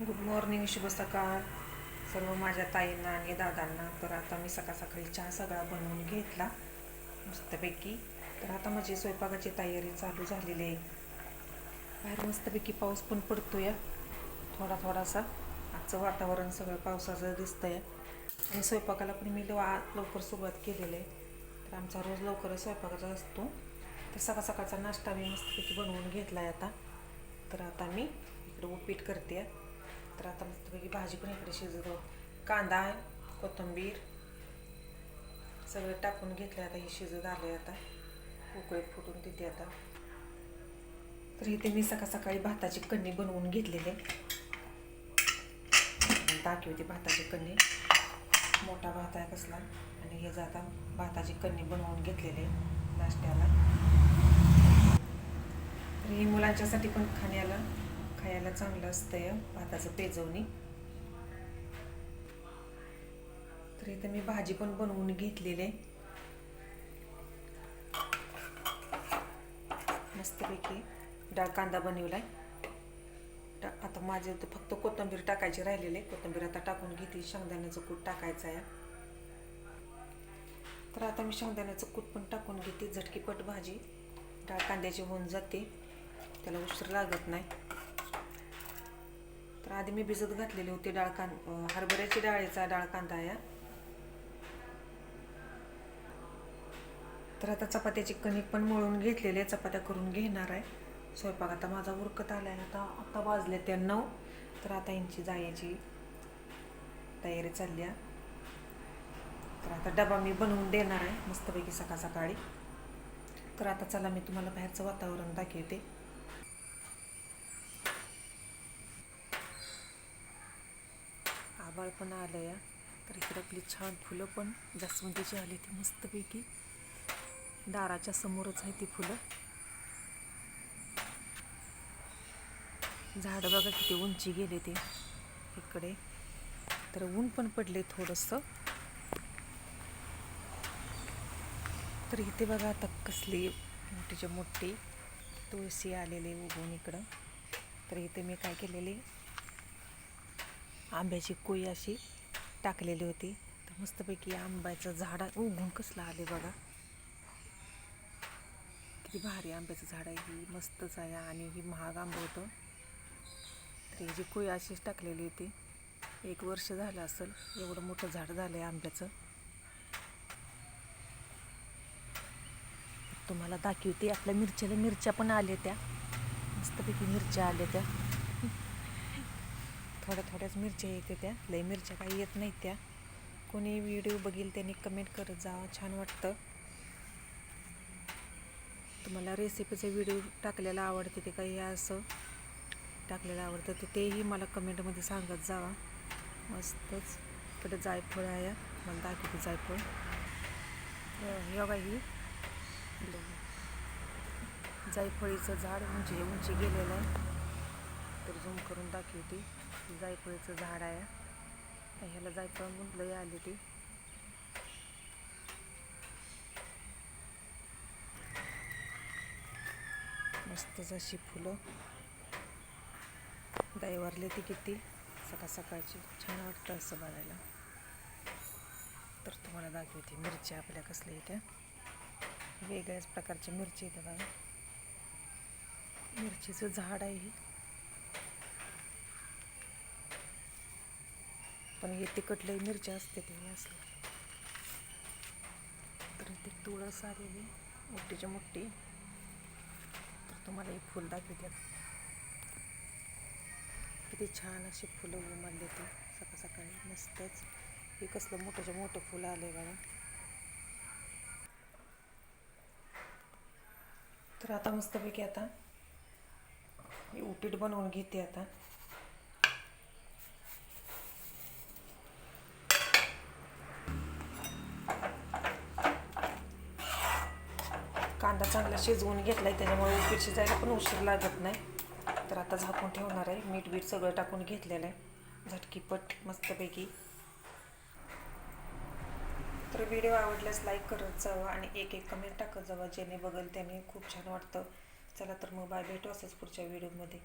Good morning शुभ सकाळ. सर्व माझ्या ताईंना आणि दादांना. तर आता मी सकाळ सकाळी चहा सगळा बनवून घेतला मस्तपैकी. तर आता माझी स्वयंपाकाची तयारी चालू झालेली आहे. बाहेर मस्तपैकी पाऊस पण पडतो आहे थोडा थोडासा. आजचं वातावरण सगळं पावसाचं दिसतंय. आणि स्वयंपाकाला पण मी लव लवकर सुरुवात केलेली आहे. तर आमचा रोज लवकरच स्वयंपाकाचा असतो. तर सकाळ सकाळचा नाश्ता मी मस्तपैकी बनवून घेतला आहे आता. तर आता मी इकडे उपीट करते तर आता मस्तपैकी भाजी पण इकडे शिजवतो. कांदा कोथिंबीर सगळं टाकून घेतलं आता हे शिजत आले आता. उकळीत फुटून तिथे आता. तर इथे मी सकाळ सकाळी भाताची कणी बनवून घेतलेले दाखवते भाताची कणी. मोठा भात आहे कसला. आणि हे जाता भाताची कणी बनवून घेतलेले नाश्त्याला. तर हे मुलांच्यासाठी पण खाण्याला खायला चांगलं असतं भाताचं पेजवणी. तर इथं मी भाजी पण बनवून घेतलेली आहे. मस्तपैकी डाळ कांदा बनवलाय. आता माझे तर फक्त कोथिंबीर टाकायची राहिलेले कोथिंबीर आता टाकून घेते. शेंगदाण्याचं कूट टाकायचं आहे. तर आता मी शेंगदाण्याचं कूट पण टाकून घेते. झटकीपट भाजी. डाळ कांद्याची होऊन जाते. त्याला उशीर लागत नाही. तर आधी मी भिजत घातलेली होती डाळ कां हरभऱ्याची डाळीचा डाळ कांदा या तर आता चपात्याची कणिक पण मळून घेतलेली आहे चपात्या करून घेणार आहे. स्वयंपाक आता माझा उरकत आला आहे आता आता वाजले त्या नऊ. तर आता यांची जायची तयारी चालली आहे. तर आता डबा मी बनवून देणार आहे मस्तपैकी सकाळ सकाळी तर आता चला मी तुम्हाला बाहेरचं वातावरण दाखवते. आभाळ पण आलं या तर इकडे आपली छान फुलं पण जास्वंदीची आली ती मस्तपैकी. दाराच्या समोरच आहे ती फुलं. झाड बघा किती उंची गेले ते इकडे. तर ऊन पण पडले थोडंसं. तर इथे बघा आता कसली मोठीच्या मोठी तुळशी आलेली उगवून इकडं. तर इथे मी काय केलेली आंब्याची कोई अशी टाकलेली होती. तर मस्तपैकी आंब्याचं झाड उगवून कसलं आले बघा. किती भारी आंब्याचं झाड आहे. ही मस्तच आहे आणि ही महाग आंबं होतं. तर ही जी कोई अशीच टाकलेली होती. एक वर्ष झालं असेल एवढं मोठं झाड झालं आहे आंब्याचं. तुम्हाला दाखवते आपल्या मिरच्याला मिरच्या पण आल्या त्या. मस्तपैकी मिरच्या आल्या त्या. थोड्या थोड्याच मिरच्या येते त्या. लई मिरच्या काही येत नाहीत त्या. कोणी व्हिडिओ बघील त्यांनी कमेंट करत जा छान वाटतं. तुम्हाला रेसिपीचे व्हिडिओ टाकलेला आवडते ते काही असं. टाकलेलं आवडतं ते तेही मला कमेंटमध्ये सांगत जावा. मस्तच. इकडे जायफळ आहे. मला दाखवते जायफळ. हे ही. जायफळीचं झाड उंची उंची गेलेलं आहे. तर झूम करून दाखवते. जायफळीचं झाड आहे. ह्याला जायफळ मुंडलंही आली ती. मस्तच अशी फुलं. दैवारले ती किती? सकाळ सकाळची. छान वाटतं असं बघायला. तर तुम्हाला दाखवते मिरच्या आपल्या कसल्या येत्या वेगळ्याच प्रकारची मिरची इथे बघा. मिरचीचं झाड आहे पण हे तिखटलंही मिरच्या असते ते असलं तर ते तुळस आलेली मोठीच्या मोठी तर तुम्हाला हे फुल दाखवते. किती छान अशी फुलं उमलले ते सकाळ सकाळी. मस्तच. हे कसलं मोठंच्या मोठं फुलं आलं आहे बघा. तर आता मस्तपैकी आता मी उपीट बनवून घेते आता. कांदा चांगला शिजवून घेतला आहे त्याच्यामुळे उपीट शिजायला पण उशीर लागत नाही. तर आता झाकून ठेवणार आहे. मीठ बीठ सगळं टाकून घेतलेलं आहे. झटकीपट मस्तपैकी. तर व्हिडिओ आवडल्यास लाईक करत जावा आणि एक एक कमेंट टाकत जावा ज्याने बघेल त्याने खूप छान वाटतं. चला तर मग बाय. भेटू असंच पुढच्या व्हिडिओमध्ये.